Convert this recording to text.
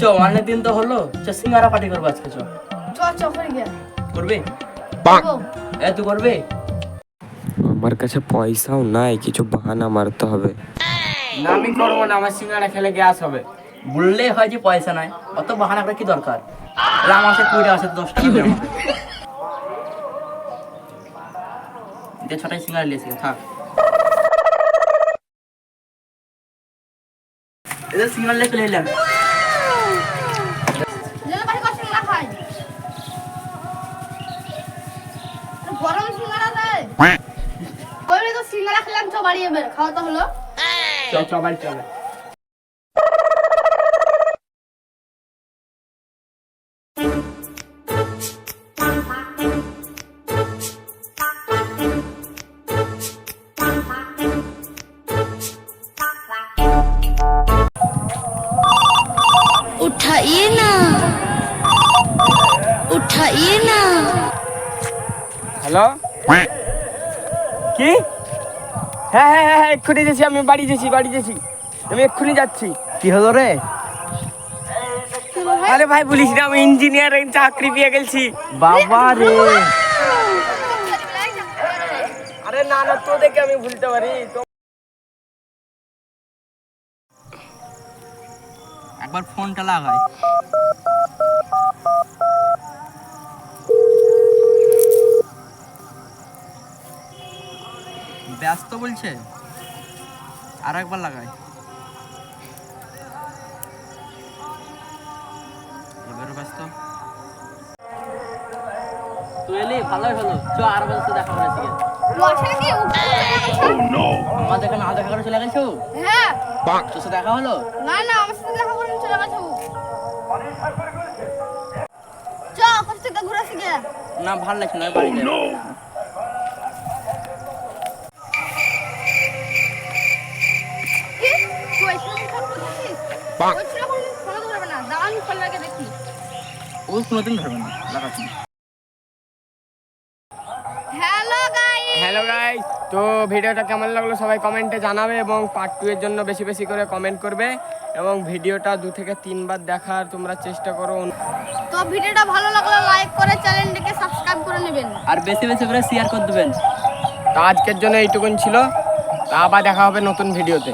চ অনেক দিন তো হলো। চ সিঙ্গারা পার্টি করব আজকে চ। চ চ করে গিয়ে। করবে? করব। এ তুই করবে? আমার কাছে পয়সাও নাই কিছু বাহানা মারতে হবে। না আমি করব না আমার সিঙ্গারা খেলে গ্যাস হবে। বললে হয় যে পয়সা নাই অত বাহানা করে কি দরকার? আমার কাছে কুড়ি আছে দশ টাকা ছটায় সিঙ্গারা লিয়েছি থাক। এদের সিঙ্গারা লিয়ে চলে এলাম। সিঙ্গারা খেলাম চ বাড়ি এবার খাওয়া তো হলো চল চল বাড়ি চলে उठाइए ना उठाइए ना হ্যালো কি হ্যাঁ হ্যাঁ হ্যাঁ হ্যাঁ এক্ষুনি যাচ্ছি আমি বাড়ি যাচ্ছি বাড়ি যাচ্ছি আমি এক্ষুনি যাচ্ছি। কি হলো রে? আরে ভাই বলিস না আমি ইঞ্জিনিয়ার চাকরি পেয়ে গেছি। বাবা রে। আরে না না তোদেরকে আমি ভুলতে পারি। একবার ফোনটা লাগাই। ব্যস্ত বলছে? আর একবার লাগাই। এবারও ব্যস্ত। তুই এলি ভালোই হলো। চ আর দেখা করে আজকে। আমাদের এখানে না দেখা করে চলে গেছো? হ্যাঁ। তোর সাথে দেখা হলো? না না আমার সাথে দেখা করে চলে গেছে। চ কোথা থেকে ঘুরে আসি গিয়ে না ভালো লাগছে না বাড়ি যাই। ও কোনোদিন ধরবে না লাগাচ্ছি হ্যালো গাইস হ্যালো গাইস তো ভিডিওটা কেমন লাগল সবাই কমেন্টে জানাবে এবং পার্ট টু এর জন্য বেশি বেশি করে কমেন্ট করবে এবং ভিডিওটা দু থেকে তিনবার দেখার তোমরা চেষ্টা করো। তো ভিডিওটা ভালো লাগলে লাইক করে চ্যানেলটাকে সাবস্ক্রাইব করে নেবেন। আর বেশি বেশি করে শেয়ার করে দেবেন। তো আজকের জন্য এইটুকুন ছিল। তা আবার দেখা হবে নতুন ভিডিওতে।